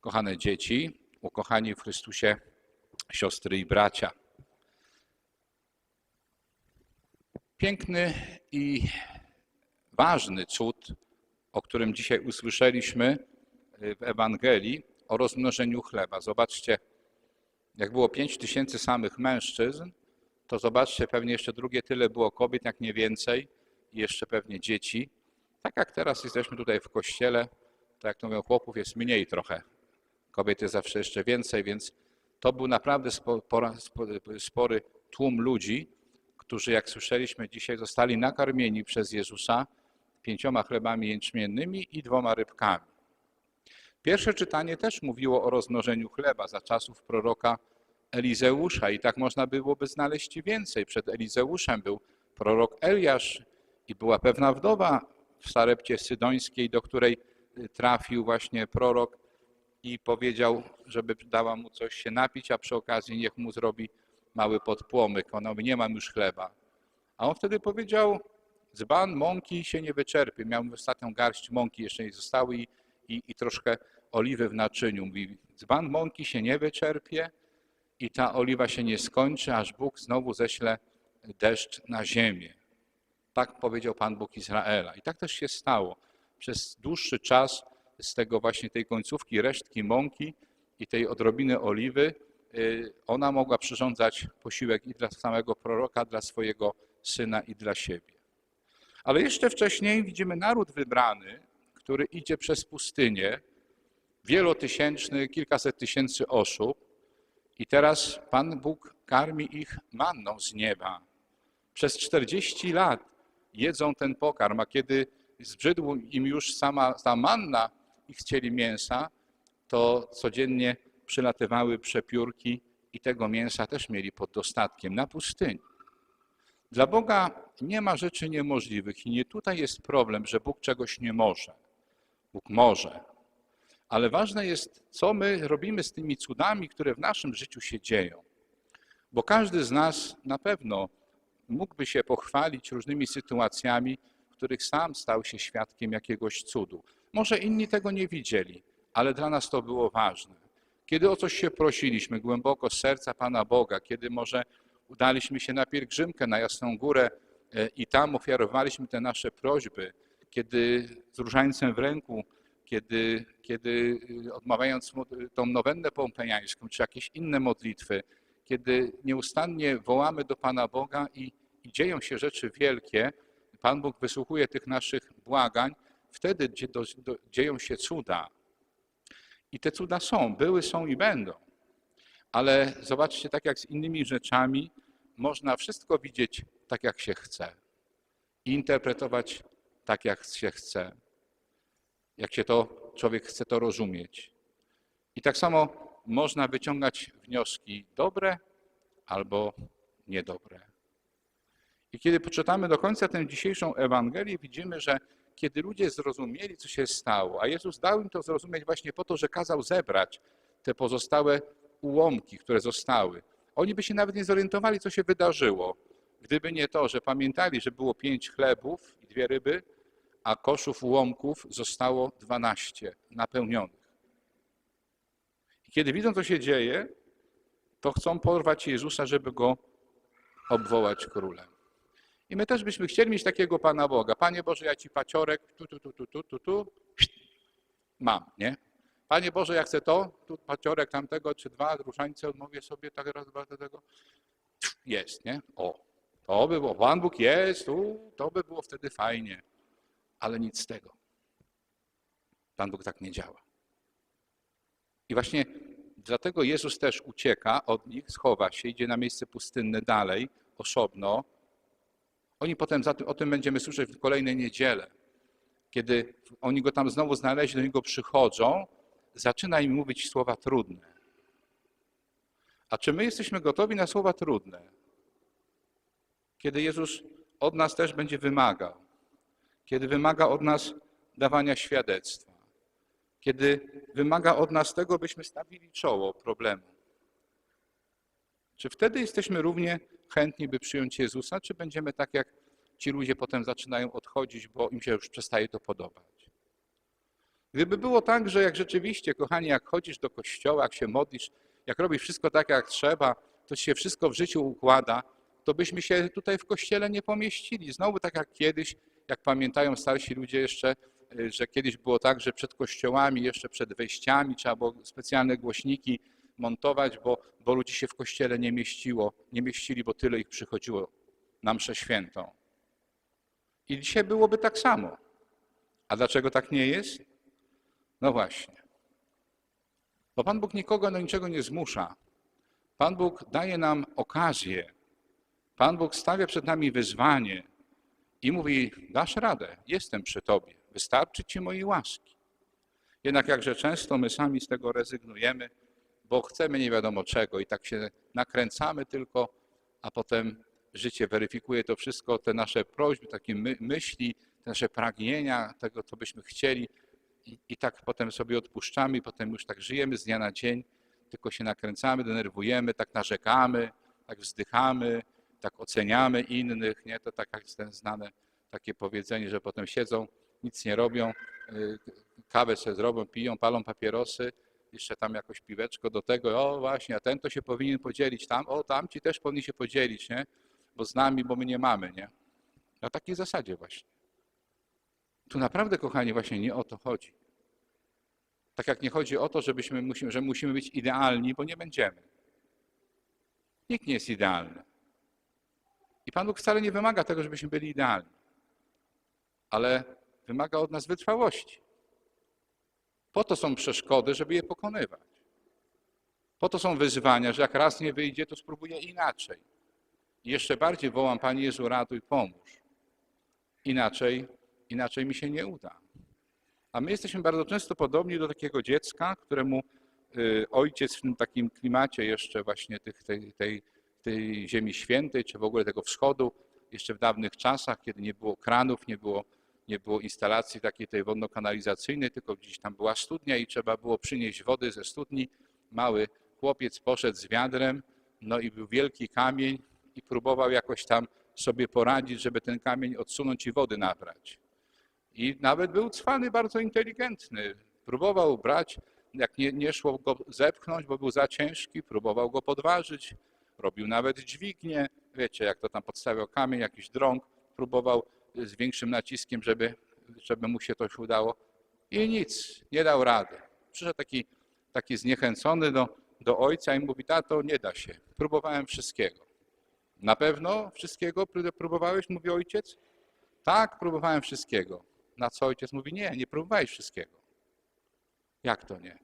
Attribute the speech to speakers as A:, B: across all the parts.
A: Kochane dzieci, ukochani w Chrystusie siostry i bracia. Piękny i ważny cud, o którym dzisiaj usłyszeliśmy w Ewangelii, o rozmnożeniu chleba. Zobaczcie, jak było pięć tysięcy samych mężczyzn, to zobaczcie, pewnie jeszcze drugie tyle było kobiet, jak nie więcej, i jeszcze pewnie dzieci. Tak jak teraz jesteśmy tutaj w kościele, to jak to mówią, chłopów jest mniej trochę. Kobiet jest zawsze jeszcze więcej, więc to był naprawdę spory tłum ludzi, którzy, jak słyszeliśmy dzisiaj, zostali nakarmieni przez Jezusa pięcioma chlebami jęczmiennymi i dwoma rybkami. Pierwsze czytanie też mówiło o rozmnożeniu chleba za czasów proroka Elizeusza i tak można byłoby znaleźć więcej. Przed Elizeuszem był prorok Eliasz i była pewna wdowa w Sarepcie Sydońskiej, do której trafił właśnie prorok i powiedział, żeby dała mu coś się napić, a przy okazji niech mu zrobi mały podpłomyk. Ona mówi, nie mam już chleba. A on wtedy powiedział, dzban mąki się nie wyczerpie. Miał ostatnią garść mąki, jeszcze nie zostały i, i, i troszkę oliwy w naczyniu. Mówi, dzban mąki się nie wyczerpie i ta oliwa się nie skończy, aż Bóg znowu ześle deszcz na ziemię. Tak powiedział Pan Bóg Izraela. I tak też się stało. Przez dłuższy czas z tego właśnie tej końcówki resztki mąki i tej odrobiny oliwy, ona mogła przyrządzać posiłek i dla samego proroka, dla swojego syna i dla siebie. Ale jeszcze wcześniej widzimy naród wybrany, który idzie przez pustynię, wielotysięczny, kilkaset tysięcy osób i teraz Pan Bóg karmi ich manną z nieba. Przez 40 lat jedzą ten pokarm, a kiedy zbrzydł im już sama ta manna i chcieli mięsa, to codziennie przylatywały przepiórki i tego mięsa też mieli pod dostatkiem na pustyni. Dla Boga nie ma rzeczy niemożliwych i nie tutaj jest problem, że Bóg czegoś nie może. Bóg może. Ale ważne jest, co my robimy z tymi cudami, które w naszym życiu się dzieją. Bo każdy z nas na pewno mógłby się pochwalić różnymi sytuacjami, których sam stał się świadkiem jakiegoś cudu. Może inni tego nie widzieli, ale dla nas to było ważne. Kiedy o coś się prosiliśmy głęboko z serca Pana Boga, kiedy może udaliśmy się na pielgrzymkę na Jasną Górę i tam ofiarowaliśmy te nasze prośby, kiedy z różańcem w ręku, kiedy, kiedy odmawiając tą nowennę pompejańską, czy jakieś inne modlitwy, kiedy nieustannie wołamy do Pana Boga i, i dzieją się rzeczy wielkie, Pan Bóg wysłuchuje tych naszych błagań, wtedy do, dzieją się cuda. I te cuda są, były, są i będą. Ale zobaczcie, tak jak z innymi rzeczami, można wszystko widzieć tak, jak się chce. I interpretować tak, jak się chce. Jak się to człowiek chce to rozumieć. I tak samo można wyciągać wnioski dobre albo niedobre. I kiedy poczytamy do końca tę dzisiejszą Ewangelię, widzimy, że kiedy ludzie zrozumieli, co się stało, a Jezus dał im to zrozumieć właśnie po to, że kazał zebrać te pozostałe ułomki, które zostały. Oni by się nawet nie zorientowali, co się wydarzyło, gdyby nie to, że pamiętali, że było pięć chlebów i dwie ryby, a koszów ułomków zostało dwanaście napełnionych. I kiedy widzą, co się dzieje, to chcą porwać Jezusa, żeby go obwołać królem. I my też byśmy chcieli mieć takiego Pana Boga. Panie Boże, ja Ci paciorek, tu, tu, tu, tu, tu, tu, tu, mam, nie? Panie Boże, ja chcę to, tu paciorek tamtego, czy dwa różańce, odmówię sobie tak raz, dwa tego. Jest, nie? O, to by było, Pan Bóg jest, tu, to by było wtedy fajnie. Ale nic z tego. Pan Bóg tak nie działa. I właśnie dlatego Jezus też ucieka od nich, schowa się, idzie na miejsce pustynne dalej, osobno, oni potem o tym będziemy słyszeć w kolejnej niedzielę. Kiedy oni go tam znowu znaleźli, do niego przychodzą, zaczyna im mówić słowa trudne. A czy my jesteśmy gotowi na słowa trudne? Kiedy Jezus od nas też będzie wymagał, kiedy wymaga od nas dawania świadectwa, kiedy wymaga od nas tego, byśmy stawili czoło problemu. Czy wtedy jesteśmy równie chętni, by przyjąć Jezusa, czy będziemy tak jak ci ludzie potem zaczynają odchodzić, bo im się już przestaje to podobać? Gdyby było tak, że jak rzeczywiście, kochani, jak chodzisz do kościoła, jak się modlisz, jak robisz wszystko tak, jak trzeba, to się wszystko w życiu układa, to byśmy się tutaj w kościele nie pomieścili. Znowu tak jak kiedyś, jak pamiętają starsi ludzie jeszcze, y, że kiedyś było tak, że przed kościołami, jeszcze przed wejściami trzeba było specjalne głośniki montować, bo, bo ludzi się w kościele nie mieściło, nie mieścili, bo tyle ich przychodziło na mszę świętą. I dzisiaj byłoby tak samo. A dlaczego tak nie jest? No właśnie. Bo Pan Bóg nikogo do niczego nie zmusza. Pan Bóg daje nam okazję. Pan Bóg stawia przed nami wyzwanie i mówi: Dasz radę, jestem przy Tobie, wystarczy Ci mojej łaski. Jednak jakże często my sami z tego rezygnujemy, bo chcemy nie wiadomo czego i tak się nakręcamy tylko, a potem życie weryfikuje to wszystko, te nasze prośby, takie my, myśli, te nasze pragnienia, tego, co byśmy chcieli, i, i tak potem sobie odpuszczamy, i potem już tak żyjemy z dnia na dzień, tylko się nakręcamy, denerwujemy, tak narzekamy, tak wzdychamy, tak oceniamy innych, nie? To tak jak jest ten znane takie powiedzenie, że potem siedzą, nic nie robią, y, kawę sobie zrobią, piją, palą papierosy, jeszcze tam jakoś piweczko do tego, o właśnie, a ten to się powinien podzielić tam, o tamci też powinni się podzielić, nie? Bo z nami, bo my nie mamy, nie? Na takiej zasadzie właśnie. Tu naprawdę, kochani, właśnie nie o to chodzi. Tak jak nie chodzi o to, żebyśmy, że musimy być idealni, bo nie będziemy. Nikt nie jest idealny. I Pan Bóg wcale nie wymaga tego, żebyśmy byli idealni, ale wymaga od nas wytrwałości. Po to są przeszkody, żeby je pokonywać. Po to są wyzwania, że jak raz nie wyjdzie, to spróbuję inaczej. I jeszcze bardziej wołam, Panie Jezu, ratuj, pomóż. Inaczej, inaczej mi się nie uda. A my jesteśmy bardzo często podobni do takiego dziecka, któremu y, ojciec w tym takim klimacie jeszcze właśnie tych, tej, tej, tej Ziemi Świętej, czy w ogóle tego wschodu, jeszcze w dawnych czasach, kiedy nie było kranów, nie było, nie było instalacji takiej tej wodno-kanalizacyjnej, tylko gdzieś tam była studnia i trzeba było przynieść wody ze studni. Mały chłopiec poszedł z wiadrem, no i był wielki kamień i próbował jakoś tam sobie poradzić, żeby ten kamień odsunąć i wody nabrać. I nawet był cwany, bardzo inteligentny. Próbował brać, jak nie, nie szło go zepchnąć, bo był za ciężki, próbował go podważyć, robił nawet dźwignię, wiecie, jak to tam podstawiał kamień, jakiś drąg, próbował z większym naciskiem, żeby, żeby mu się to udało i nic, nie dał rady. Przyszedł taki, taki zniechęcony do, do ojca i mówi, tato, nie da się, próbowałem wszystkiego. Na pewno wszystkiego próbowałeś, mówi ojciec? Tak, próbowałem wszystkiego. Na co ojciec mówi, nie, nie próbowałeś wszystkiego. Jak to nie?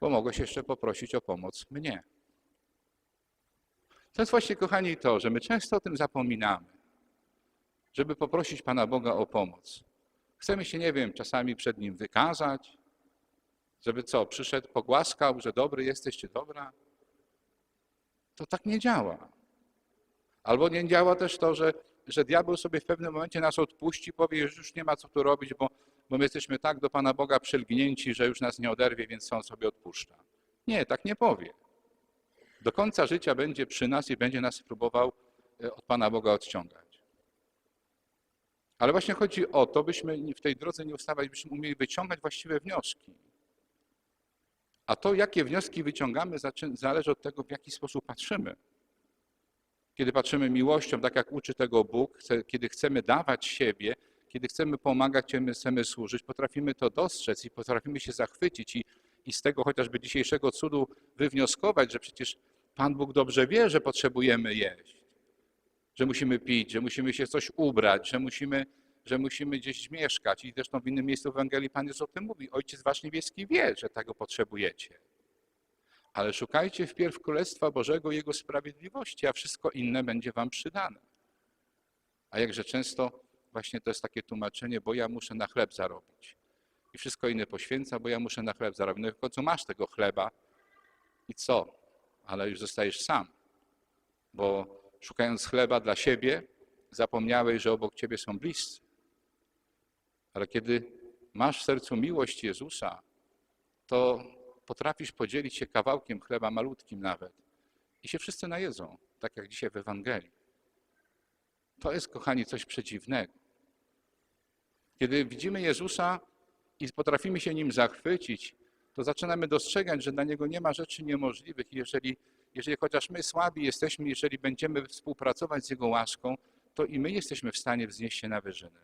A: Bo mogłeś jeszcze poprosić o pomoc mnie. To jest właśnie, kochani, to, że my często o tym zapominamy, żeby poprosić Pana Boga o pomoc. Chcemy się, nie wiem, czasami przed Nim wykazać, żeby co, przyszedł, pogłaskał, że dobry jesteś, czy dobra. To tak nie działa. Albo nie działa też to, że, że diabeł sobie w pewnym momencie nas odpuści, powie, że już nie ma co tu robić, bo, bo my jesteśmy tak do Pana Boga przylgnięci, że już nas nie oderwie, więc on sobie odpuszcza. Nie, tak nie powie. Do końca życia będzie przy nas i będzie nas próbował e, od Pana Boga odciągać. Ale właśnie chodzi o to, byśmy w tej drodze nie ustawać, byśmy umieli wyciągać właściwe wnioski. A to, jakie wnioski wyciągamy, zależy od tego, w jaki sposób patrzymy. Kiedy patrzymy miłością, tak jak uczy tego Bóg, kiedy chcemy dawać siebie, kiedy chcemy pomagać, kiedy chcemy służyć, potrafimy to dostrzec i potrafimy się zachwycić i, i z tego chociażby dzisiejszego cudu wywnioskować, że przecież Pan Bóg dobrze wie, że potrzebujemy jeść, że musimy pić, że musimy się coś ubrać, że musimy, że musimy gdzieś mieszkać. I zresztą w innym miejscu w Ewangelii Pan Jezus o tym mówi. Ojciec Wasz Niebieski wie, że tego potrzebujecie. Ale szukajcie wpierw Królestwa Bożego i Jego sprawiedliwości, a wszystko inne będzie Wam przydane. A jakże często właśnie to jest takie tłumaczenie, bo ja muszę na chleb zarobić. I wszystko inne poświęca, bo ja muszę na chleb zarobić. No w końcu masz tego chleba i co? Ale już zostajesz sam. Bo szukając chleba dla siebie, zapomniałeś, że obok ciebie są bliscy. Ale kiedy masz w sercu miłość Jezusa, to potrafisz podzielić się kawałkiem chleba, malutkim nawet, i się wszyscy najedzą, tak jak dzisiaj w Ewangelii. To jest, kochani, coś przedziwnego. Kiedy widzimy Jezusa, i potrafimy się nim zachwycić, to zaczynamy dostrzegać, że dla niego nie ma rzeczy niemożliwych. I jeżeli, jeżeli chociaż my słabi jesteśmy, jeżeli będziemy współpracować z jego łaską, to i my jesteśmy w stanie wznieść się na wyżyny.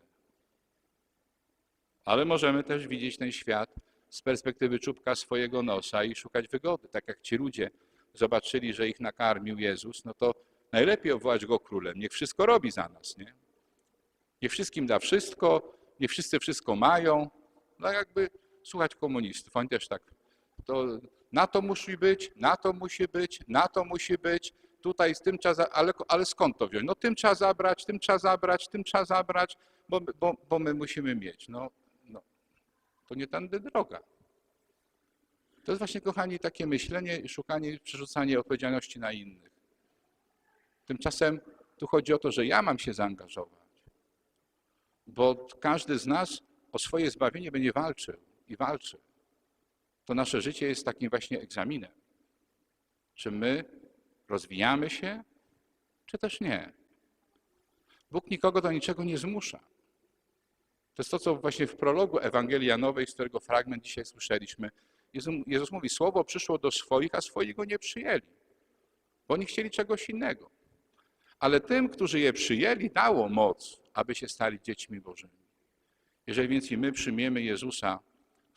A: Ale możemy też widzieć ten świat z perspektywy czubka swojego nosa i szukać wygody. Tak jak ci ludzie zobaczyli, że ich nakarmił Jezus, no to najlepiej obwołać go królem. Niech wszystko robi za nas, nie? Niech wszystkim da wszystko, niech wszyscy wszystko mają. No jakby słuchać komunistów. Oni też tak. To na to musi być, na to musi być, na to musi być. Tutaj z tym trzeba, ale, ale skąd to wziąć? No tym trzeba zabrać, tym trzeba zabrać, tym trzeba zabrać, bo, bo, bo my musimy mieć. No, no, to nie tędy droga. To jest właśnie, kochani, takie myślenie i szukanie, przerzucanie odpowiedzialności na innych. Tymczasem tu chodzi o to, że ja mam się zaangażować, bo każdy z nas o swoje zbawienie będzie walczył i walczy. To nasze życie jest takim właśnie egzaminem. Czy my rozwijamy się, czy też nie? Bóg nikogo do niczego nie zmusza. To jest to, co właśnie w prologu Ewangelii Janowej, z którego fragment dzisiaj słyszeliśmy. Jezus, mówi, słowo przyszło do swoich, a swoi go nie przyjęli, bo oni chcieli czegoś innego. Ale tym, którzy je przyjęli, dało moc, aby się stali dziećmi Bożymi. Jeżeli więc i my przyjmiemy Jezusa,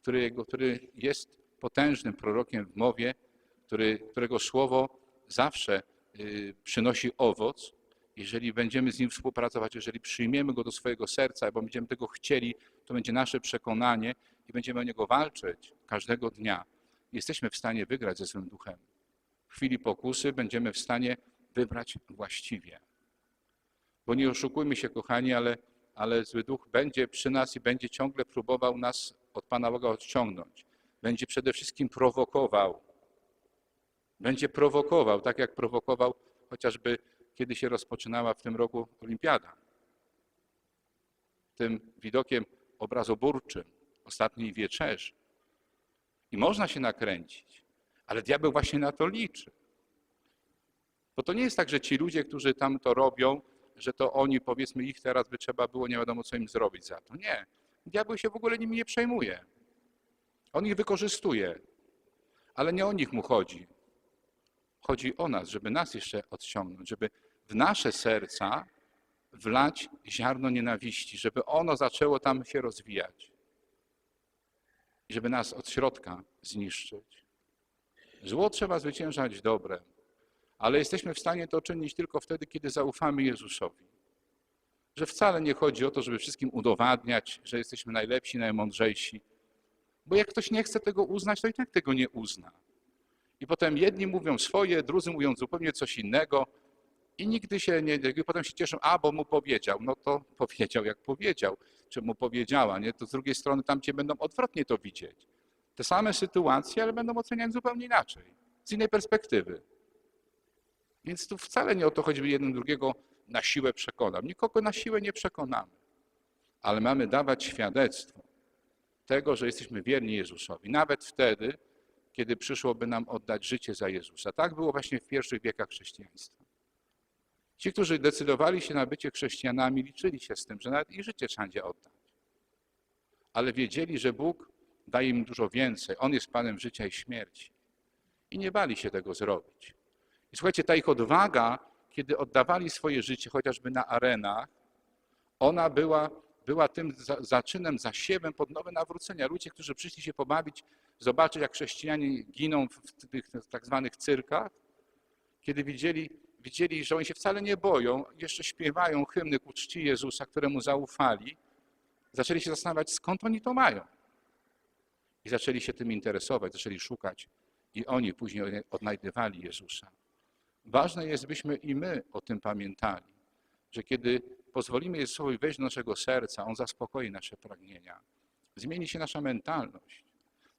A: który, który jest potężnym prorokiem w mowie, który, którego słowo zawsze y, przynosi owoc, jeżeli będziemy z nim współpracować, jeżeli przyjmiemy go do swojego serca, bo będziemy tego chcieli, to będzie nasze przekonanie i będziemy o niego walczyć każdego dnia. Jesteśmy w stanie wygrać ze swym duchem. W chwili pokusy będziemy w stanie wybrać właściwie. Bo nie oszukujmy się, kochani, ale, ale zły duch będzie przy nas i będzie ciągle próbował nas od Pana Boga odciągnąć. Będzie przede wszystkim prowokował. Będzie prowokował, tak jak prowokował chociażby kiedy się rozpoczynała w tym roku olimpiada. Tym widokiem obrazoburczym ostatniej wieczerzy. I można się nakręcić, ale diabeł właśnie na to liczy. Bo to nie jest tak, że ci ludzie, którzy tam to robią, że to oni, powiedzmy, ich teraz by trzeba było, nie wiadomo co im zrobić za to. Nie. Diabeł się w ogóle nimi nie przejmuje. On ich wykorzystuje, ale nie o nich mu chodzi. Chodzi o nas, żeby nas jeszcze odciągnąć, żeby w nasze serca wlać ziarno nienawiści, żeby ono zaczęło tam się rozwijać. I żeby nas od środka zniszczyć. Zło trzeba zwyciężać dobrem, ale jesteśmy w stanie to czynić tylko wtedy, kiedy zaufamy Jezusowi. Że wcale nie chodzi o to, żeby wszystkim udowadniać, że jesteśmy najlepsi, najmądrzejsi. Bo jak ktoś nie chce tego uznać, to i tak tego nie uzna. I potem jedni mówią swoje, drudzy mówią zupełnie coś innego i nigdy się nie, i potem się cieszą, a bo mu powiedział. No to powiedział jak powiedział, czy mu powiedziała, nie? To z drugiej strony tam będą odwrotnie to widzieć. Te same sytuacje, ale będą oceniać zupełnie inaczej, z innej perspektywy. Więc tu wcale nie o to chodzi, by jeden drugiego na siłę przekonam. Nikogo na siłę nie przekonamy, ale mamy dawać świadectwo tego, że jesteśmy wierni Jezusowi. Nawet wtedy, kiedy przyszłoby nam oddać życie za Jezusa. Tak było właśnie w pierwszych wiekach chrześcijaństwa. Ci, którzy decydowali się na bycie chrześcijanami, liczyli się z tym, że nawet ich życie trzeba oddać. Ale wiedzieli, że Bóg daje im dużo więcej. On jest Panem życia i śmierci. I nie bali się tego zrobić. I słuchajcie, ta ich odwaga, kiedy oddawali swoje życie chociażby na arenach, ona była, była tym za, zaczynem, zasiewem pod nowe nawrócenia. Ludzie, którzy przyszli się pobawić, zobaczyć, jak chrześcijanie giną w, w tych tak zwanych cyrkach, kiedy widzieli, widzieli, że oni się wcale nie boją, jeszcze śpiewają hymny ku czci Jezusa, któremu zaufali, zaczęli się zastanawiać, skąd oni to mają. I zaczęli się tym interesować, zaczęli szukać. I oni później odnajdywali Jezusa. Ważne jest, byśmy i my o tym pamiętali, że kiedy pozwolimy Jezusowi wejść do naszego serca, On zaspokoi nasze pragnienia. Zmieni się nasza mentalność.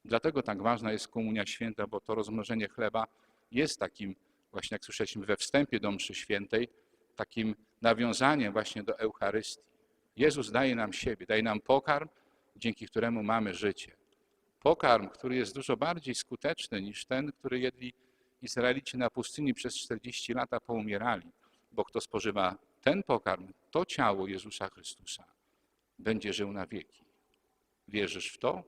A: Dlatego tak ważna jest Komunia Święta, bo to rozmnożenie chleba jest takim, właśnie jak słyszeliśmy we wstępie do mszy świętej, takim nawiązaniem właśnie do Eucharystii. Jezus daje nam siebie, daje nam pokarm, dzięki któremu mamy życie. Pokarm, który jest dużo bardziej skuteczny niż ten, który jedli Izraelici na pustyni przez 40 lata poumierali, bo kto spożywa ten pokarm, to ciało Jezusa Chrystusa, będzie żył na wieki. Wierzysz w to?